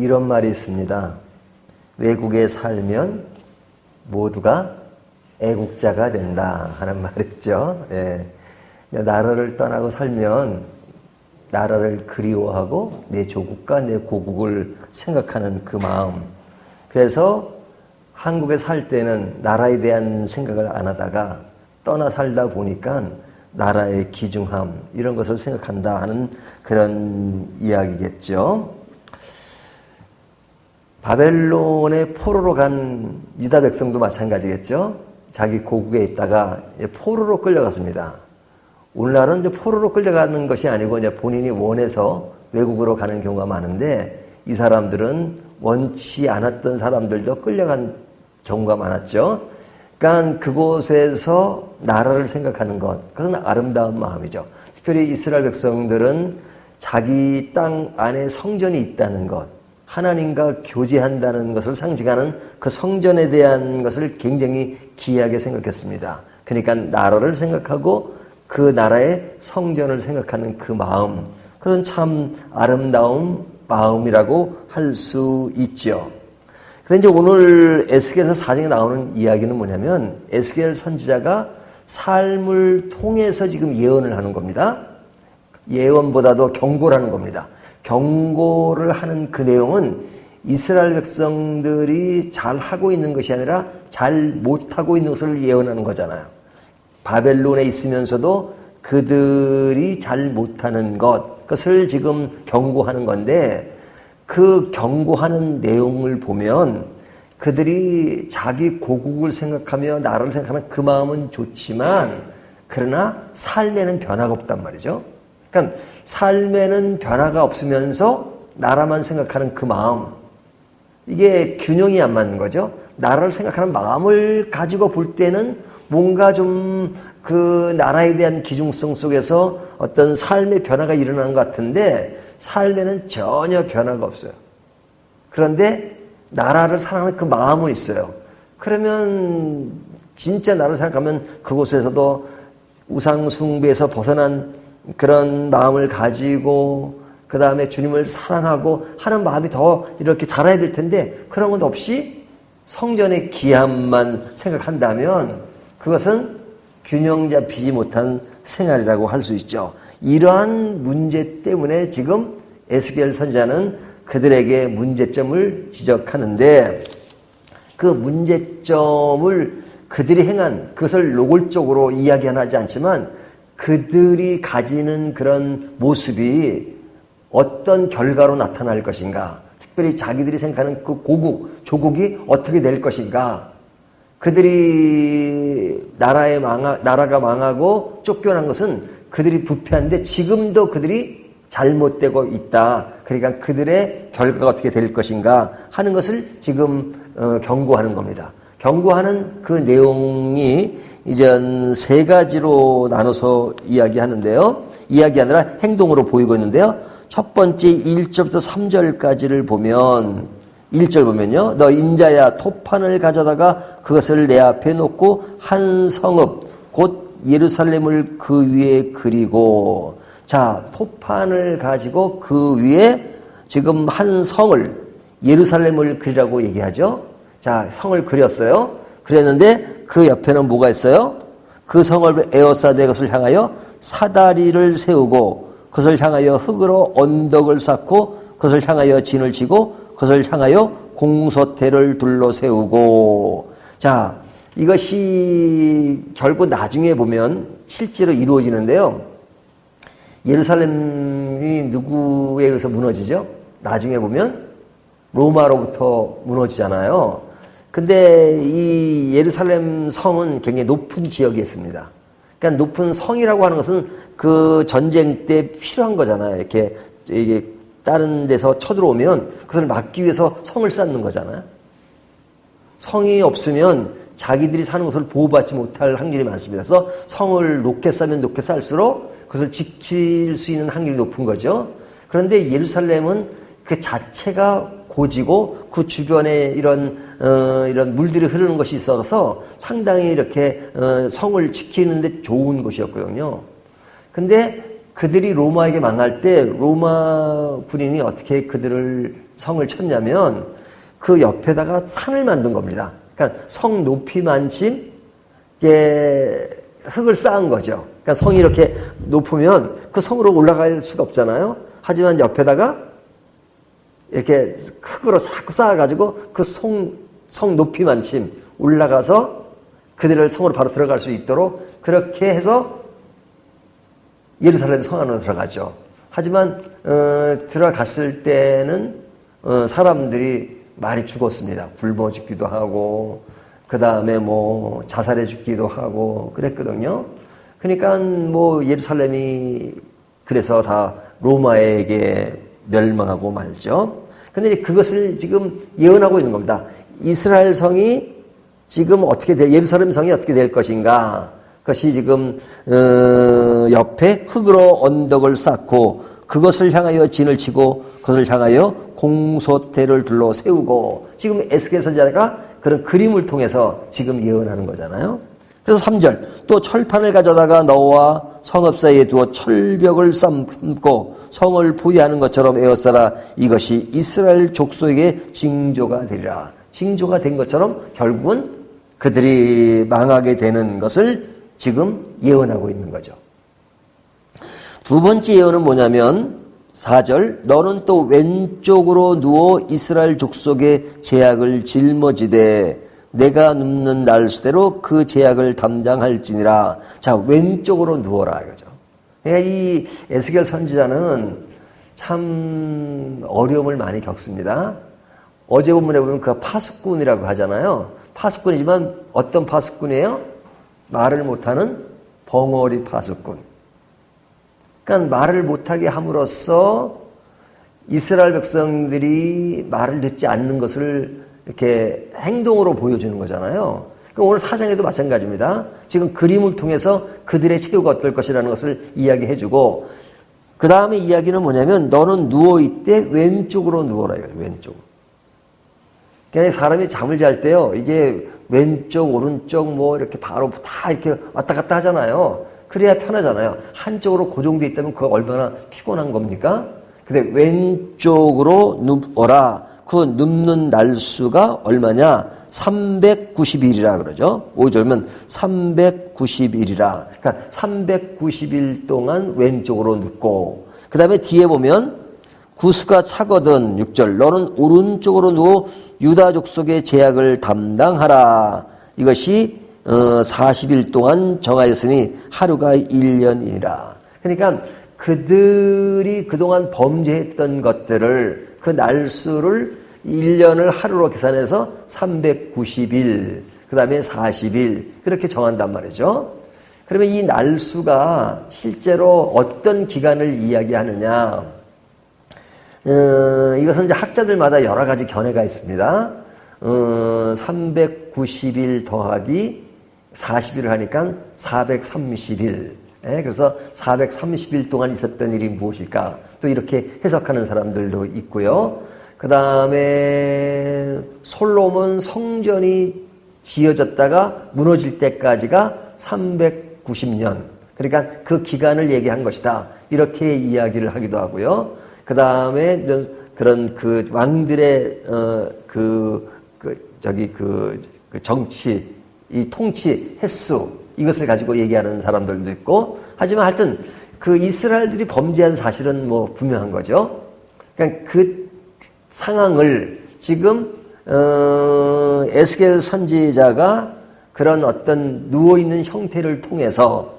이런 말이 있습니다. 외국에 살면 모두가 애국자가 된다 하는 말이 있죠. 예. 나라를 떠나고 살면 나라를 그리워하고 내 조국과 내 고국을 생각하는 그 마음. 그래서 한국에 살 때는 나라에 대한 생각을 안 하다가 떠나 살다 보니까 나라의 기중함 이런 것을 생각한다 하는 그런 이야기겠죠. 바벨론의 포로로 간 유다 백성도 마찬가지겠죠. 자기 고국에 있다가 포로로 끌려갔습니다. 오늘날은 이제 포로로 끌려가는 것이 아니고 이제 본인이 원해서 외국으로 가는 경우가 많은데 이 사람들은 원치 않았던 사람들도 끌려간 경우가 많았죠. 그러니까 그곳에서 나라를 생각하는 것, 그것은 아름다운 마음이죠. 특별히 이스라엘 백성들은 자기 땅 안에 성전이 있다는 것, 하나님과 교제한다는 것을 상징하는 그 성전에 대한 것을 굉장히 귀하게 생각했습니다. 그러니까 나라를 생각하고 그 나라의 성전을 생각하는 그 마음, 그건 참 아름다운 마음이라고 할 수 있죠. 그런데 이제 오늘 에스겔에서 사정에 나오는 이야기는 뭐냐면 에스겔 선지자가 삶을 통해서 지금 예언을 하는 겁니다. 예언보다도 경고를 하는 겁니다. 경고를 하는 그 내용은 이스라엘 백성들이 잘 하고 있는 것이 아니라 잘 못하고 있는 것을 예언하는 거잖아요. 바벨론에 있으면서도 그들이 잘 못하는 것, 그것을 지금 경고하는 건데 그 경고하는 내용을 보면 그들이 자기 고국을 생각하며 나라를 생각하는 그 마음은 좋지만 그러나 삶에는 변화가 없단 말이죠. 그러니까 삶에는 변화가 없으면서 나라만 생각하는 그 마음 이게 균형이 안 맞는 거죠. 나라를 생각하는 마음을 가지고 볼 때는 뭔가 좀 그 나라에 대한 기중성 속에서 어떤 삶의 변화가 일어나는 것 같은데 삶에는 전혀 변화가 없어요. 그런데 나라를 사랑하는 그 마음은 있어요. 그러면 진짜 나라를 생각하면 그곳에서도 우상숭배에서 벗어난 그런 마음을 가지고 그 다음에 주님을 사랑하고 하는 마음이 더 이렇게 자라야 될 텐데 그런 것 없이 성전의 기함만 생각한다면 그것은 균형 잡히지 못한 생활이라고 할 수 있죠. 이러한 문제 때문에 지금 에스겔 선자는 그들에게 문제점을 지적하는데 그 문제점을 그들이 행한 그것을 노골적으로 이야기하지 않지만 그들이 가지는 그런 모습이 어떤 결과로 나타날 것인가 특별히 자기들이 생각하는 그 고국, 조국이 어떻게 될 것인가 그들이 나라에 망하, 나라가 망하고 쫓겨난 것은 그들이 부패한데 지금도 그들이 잘못되고 있다. 그러니까 그들의 결과가 어떻게 될 것인가 하는 것을 지금 어, 경고하는 겁니다. 경고하는 그 내용이 이제 세 가지로 나눠서 이야기하는데요. 이야기하느라 행동으로 보이고 있는데요. 첫 번째 1절부터 3절까지를 보면 1절 보면요. 너 인자야 토판을 가져다가 그것을 내 앞에 놓고 한 성읍 곧 예루살렘을 그 위에 그리고 자 토판을 가지고 그 위에 지금 한 성을 예루살렘을 그리라고 얘기하죠. 자 성을 그렸어요. 그랬는데 그 옆에는 뭐가 있어요? 그 성을 에어사대 것을 향하여 사다리를 세우고 그것을 향하여 흙으로 언덕을 쌓고 그것을 향하여 진을 치고 그것을 향하여 공소태를 둘러 세우고 자 이것이 결국 나중에 보면 실제로 이루어지는데요. 예루살렘이 누구에 의해서 무너지죠? 나중에 보면 로마로부터 무너지잖아요. 근데 이 예루살렘 성은 굉장히 높은 지역에 있습니다. 그러니까 높은 성이라고 하는 것은 그 전쟁 때 필요한 거잖아요. 이렇게 이게 다른 데서 쳐들어오면 그것을 막기 위해서 성을 쌓는 거잖아요. 성이 없으면 자기들이 사는 곳을 보호받지 못할 확률이 많습니다. 그래서 성을 높게 쌓으면 높게 쌓을수록 그것을 지킬 수 있는 확률이 높은 거죠. 그런데 예루살렘은 그 자체가 고지고 그 주변에 이런 어, 이런 물들이 흐르는 것이 있어서 상당히 이렇게 어, 성을 지키는데 좋은 곳이었거든요. 근데 그들이 로마에게 망할 때 로마 군인이 어떻게 그들을 성을 쳤냐면 그 옆에다가 산을 만든 겁니다. 그러니까 성 높이만큼 예, 흙을 쌓은 거죠. 그러니까 성이 이렇게 높으면 그 성으로 올라갈 수가 없잖아요. 하지만 옆에다가 이렇게 흙으로 자꾸 쌓아가지고 그 성, 성 높이만큼 올라가서 그들을 성으로 바로 들어갈 수 있도록 그렇게 해서 예루살렘 성 안으로 들어가죠. 하지만 어, 들어갔을 때는 어, 사람들이 많이 죽었습니다. 굶어 죽기도 하고 그 다음에 뭐 자살해 죽기도 하고 그랬거든요. 그러니까 뭐 예루살렘이 그래서 다 로마에게 멸망하고 말죠. 근데 그것을 지금 예언하고 있는 겁니다. 이스라엘 성이 지금 어떻게 될, 예루살렘 성이 어떻게 될 것인가. 그것이 지금, 어, 옆에 흙으로 언덕을 쌓고 그것을 향하여 진을 치고 그것을 향하여 공소태를 둘러 세우고 지금 에스겔 선지자가 그런 그림을 통해서 지금 예언하는 거잖아요. 그래서 3절 또 철판을 가져다가 너와 성읍 사이에 두어 철벽을 쌓고 성을 포위하는 것처럼 에어싸라 이것이 이스라엘 족속에게 징조가 되리라. 징조가 된 것처럼 결국은 그들이 망하게 되는 것을 지금 예언하고 있는 거죠. 두 번째 예언은 뭐냐면 4절 너는 또 왼쪽으로 누워 이스라엘 족속의 제약을 짊어지되 내가 눕는 날수대로 그 제약을 담당할지니라. 자, 왼쪽으로 누워라 이거죠. 그러니까 이 에스겔 선지자는 참 어려움을 많이 겪습니다. 어제 본문에 보면 그 파수꾼이라고 하잖아요. 파수꾼이지만 어떤 파수꾼이에요? 말을 못하는 벙어리 파수꾼. 그러니까 말을 못하게 함으로써 이스라엘 백성들이 말을 듣지 않는 것을 이렇게 행동으로 보여주는 거잖아요. 오늘 사장에도 마찬가지입니다. 지금 그림을 통해서 그들의 체교가 어떨 것이라는 것을 이야기해주고 그 다음에 이야기는 뭐냐면 너는 누워있대 왼쪽으로 누워라 왼쪽. 그냥 사람이 잠을 잘 때요. 이게 왼쪽 오른쪽 뭐 이렇게 바로 다 이렇게 왔다 갔다 하잖아요. 그래야 편하잖아요. 한쪽으로 고정돼 있다면 그거 얼마나 피곤한 겁니까? 근데 왼쪽으로 눕어라. 그 눕는 날수가 얼마냐? 390일이라 그러죠. 5절면 390일이라. 그러니까 390일 동안 왼쪽으로 눕고 그 다음에 뒤에 보면 구수가 차거든 6절 너는 오른쪽으로 누워 유다 족 속의 제약을 담당하라. 이것이 40일 어, 동안 정하였으니 하루가 1년이라. 그러니까 그들이 그동안 범죄했던 것들을 그 날수를 1년을 하루로 계산해서 390일, 그 다음에 40일, 그렇게 정한단 말이죠. 그러면 이 날수가 실제로 어떤 기간을 이야기하느냐. 어, 이것은 이제 학자들마다 여러 가지 견해가 있습니다. 어, 390일 더하기 40일을 하니까 430일. 예, 그래서 430일 동안 있었던 일이 무엇일까? 또 이렇게 해석하는 사람들도 있고요. 그 다음에 솔로몬 성전이 지어졌다가 무너질 때까지가 390년. 그러니까 그 기간을 얘기한 것이다. 이렇게 이야기를 하기도 하고요. 그 다음에 그런 그 왕들의 어 그 그 저기 그, 그 정치 이 통치 횟수 이것을 가지고 얘기하는 사람들도 있고 하지만 하여튼 그 이스라엘들이 범죄한 사실은 뭐 분명한 거죠. 그러니까 그 상황을 지금 어, 에스겔 선지자가 그런 어떤 누워 있는 형태를 통해서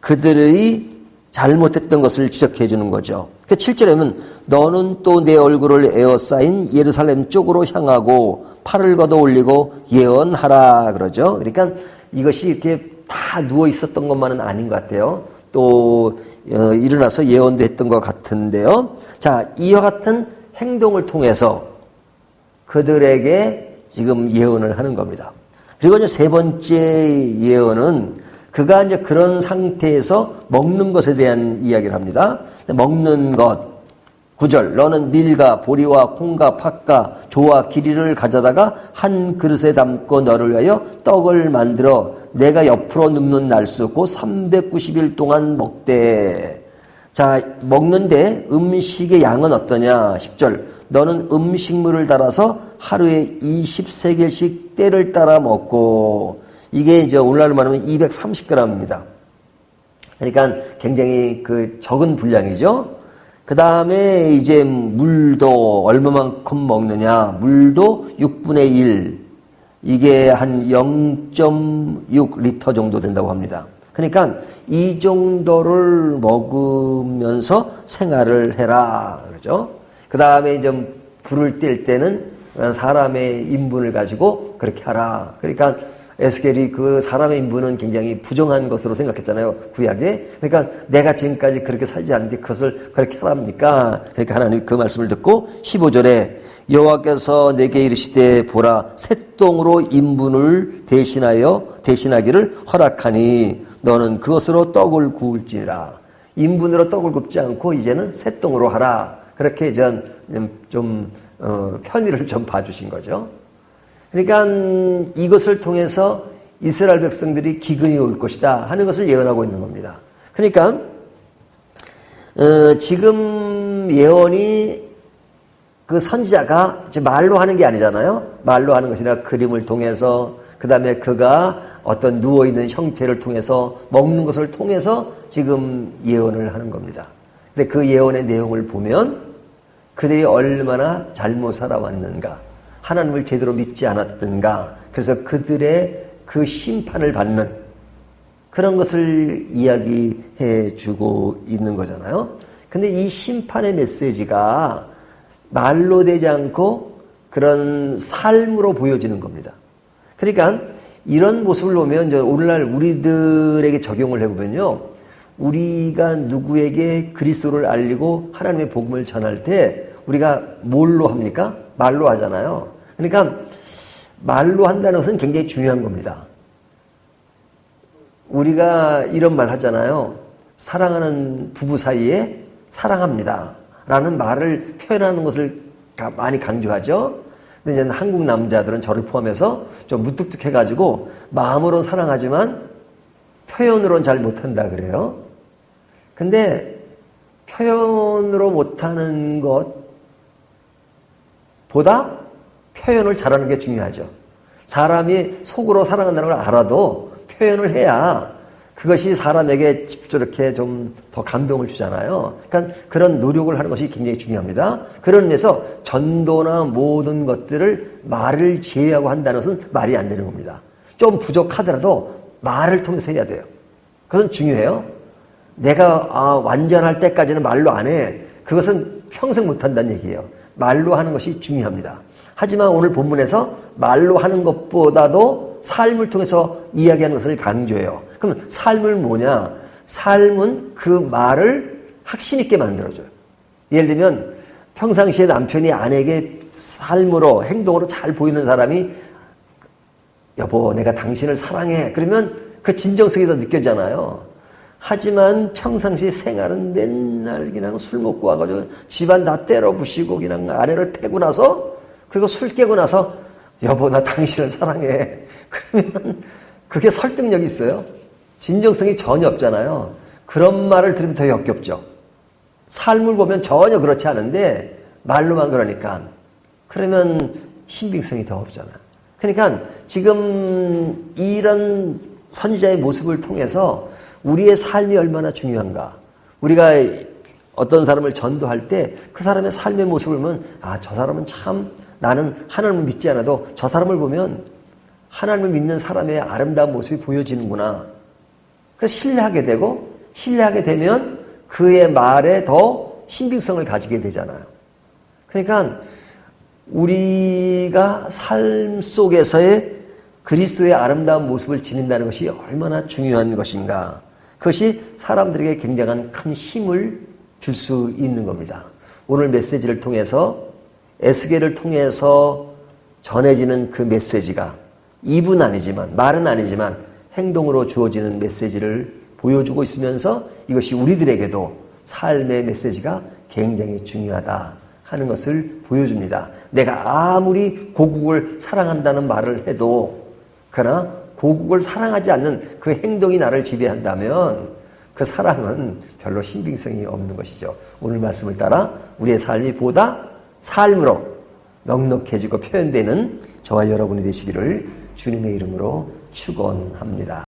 그들의 잘못했던 것을 지적해 주는 거죠. 그 7절에 면 너는 또 내 얼굴을 에어싸인 예루살렘 쪽으로 향하고 팔을 걷어 올리고 예언하라 그러죠. 그러니까 이것이 이렇게 다 누워 있었던 것만은 아닌 것 같아요. 또 어, 일어나서 예언도 했던 것 같은데요. 자, 이와 같은 행동을 통해서 그들에게 지금 예언을 하는 겁니다. 그리고 이제 세 번째 예언은 그가 이제 그런 상태에서 먹는 것에 대한 이야기를 합니다. 먹는 것. 구절 너는 밀과 보리와 콩과 팥과 조와 기리를 가져다가 한 그릇에 담고 너를 위하여 떡을 만들어 내가 옆으로 눕는 날수 곧 390일 동안 먹되 자 먹는데 음식의 양은 어떠냐 10절 너는 음식물을 달아서 하루에 20세겔씩 때를 따라 먹고 이게 이제 오늘날로 말하면 230g입니다. 그러니까 굉장히 그 적은 분량이죠. 그 다음에 이제 물도 얼마만큼 먹느냐. 물도 6분의 1. 이게 한 0.6 리터 정도 된다고 합니다. 그러니까 이 정도를 먹으면서 생활을 해라. 그러죠. 그 다음에 이제 불을 뗄 때는 사람의 인분을 가지고 그렇게 하라. 그러니까 에스겔이 그 사람의 인분은 굉장히 부정한 것으로 생각했잖아요. 구약에. 그러니까 내가 지금까지 그렇게 살지 않는데 그것을 그렇게 하랍니까? 그러니까 하나님 그 말씀을 듣고 15절에 여호와께서 내게 이르시되 보라 새똥으로 인분을 대신하여 대신하기를 허락하니 너는 그것으로 떡을 구울지라 인분으로 떡을 굽지 않고 이제는 새똥으로 하라 그렇게 좀 어, 편의를 좀 봐주신 거죠. 그러니까 이것을 통해서 이스라엘 백성들이 기근이 올 것이다 하는 것을 예언하고 있는 겁니다. 그러니까 어, 지금 예언이 그 선지자가 말로 하는 게 아니잖아요. 말로 하는 것이 아니라 그림을 통해서 그 다음에 그가 어떤 누워 있는 형태를 통해서 먹는 것을 통해서 지금 예언을 하는 겁니다. 근데 그 예언의 내용을 보면 그들이 얼마나 잘못 살아왔는가. 하나님을 제대로 믿지 않았던가. 그래서 그들의 그 심판을 받는 그런 것을 이야기해 주고 있는 거잖아요. 근데 이 심판의 메시지가 말로 되지 않고 그런 삶으로 보여지는 겁니다. 그러니까 이런 모습을 보면 오늘날 우리들에게 적용을 해보면요. 우리가 누구에게 그리스도를 알리고 하나님의 복음을 전할 때 우리가 뭘로 합니까? 말로 하잖아요. 그러니까 말로 한다는 것은 굉장히 중요한 겁니다. 우리가 이런 말 하잖아요. 사랑하는 부부 사이에 사랑합니다. 라는 말을 표현하는 것을 많이 강조하죠. 근데 이제 한국 남자들은 저를 포함해서 좀 무뚝뚝해가지고 마음으로는 사랑하지만 표현으로는 잘 못한다 그래요. 근데 표현으로 못하는 것보다 표현을 잘하는 게 중요하죠. 사람이 속으로 사랑한다는 걸 알아도 표현을 해야 그것이 사람에게 저렇게 좀 더 감동을 주잖아요. 그러니까 그런 노력을 하는 것이 굉장히 중요합니다. 그런 의미에서 전도나 모든 것들을 말을 제외하고 한다는 것은 말이 안 되는 겁니다. 좀 부족하더라도 말을 통해서 해야 돼요. 그것은 중요해요. 내가 아, 완전할 때까지는 말로 안 해. 그것은 평생 못 한다는 얘기예요. 말로 하는 것이 중요합니다. 하지만 오늘 본문에서 말로 하는 것보다도 삶을 통해서 이야기하는 것을 강조해요. 그럼 삶은 뭐냐? 삶은 그 말을 확신 있게 만들어줘요. 예를 들면 평상시에 남편이 아내에게 삶으로 행동으로 잘 보이는 사람이 여보 내가 당신을 사랑해 그러면 그 진정성이 더 느껴지잖아요. 하지만 평상시 생활은 맨날 그냥 술 먹고 와가지고 집안 다 때려 부시고 그냥 아내를 패고 나서 그리고 술 깨고 나서 여보 나 당신을 사랑해 그러면 그게 설득력이 있어요? 진정성이 전혀 없잖아요. 그런 말을 들으면 더 역겹죠. 삶을 보면 전혀 그렇지 않은데 말로만 그러니까 그러면 신빙성이 더 없잖아요. 그러니까 지금 이런 선지자의 모습을 통해서 우리의 삶이 얼마나 중요한가. 우리가 어떤 사람을 전도할 때 그 사람의 삶의 모습을 보면 아, 저 사람은 참 나는 하나님을 믿지 않아도 저 사람을 보면 하나님을 믿는 사람의 아름다운 모습이 보여지는구나. 그래서 신뢰하게 되고 신뢰하게 되면 그의 말에 더 신빙성을 가지게 되잖아요. 그러니까 우리가 삶 속에서의 그리스도의 아름다운 모습을 지닌다는 것이 얼마나 중요한 것인가. 그것이 사람들에게 굉장한 큰 힘을 줄 수 있는 겁니다. 오늘 메시지를 통해서 에스겔을 통해서 전해지는 그 메시지가 입은 아니지만 말은 아니지만 행동으로 주어지는 메시지를 보여주고 있으면서 이것이 우리들에게도 삶의 메시지가 굉장히 중요하다 하는 것을 보여줍니다. 내가 아무리 고국을 사랑한다는 말을 해도 그러나 고국을 사랑하지 않는 그 행동이 나를 지배한다면 그 사랑은 별로 신빙성이 없는 것이죠. 오늘 말씀을 따라 우리의 삶이 보다 삶으로 넉넉해지고 표현되는 저와 여러분이 되시기를 주님의 이름으로 축원합니다.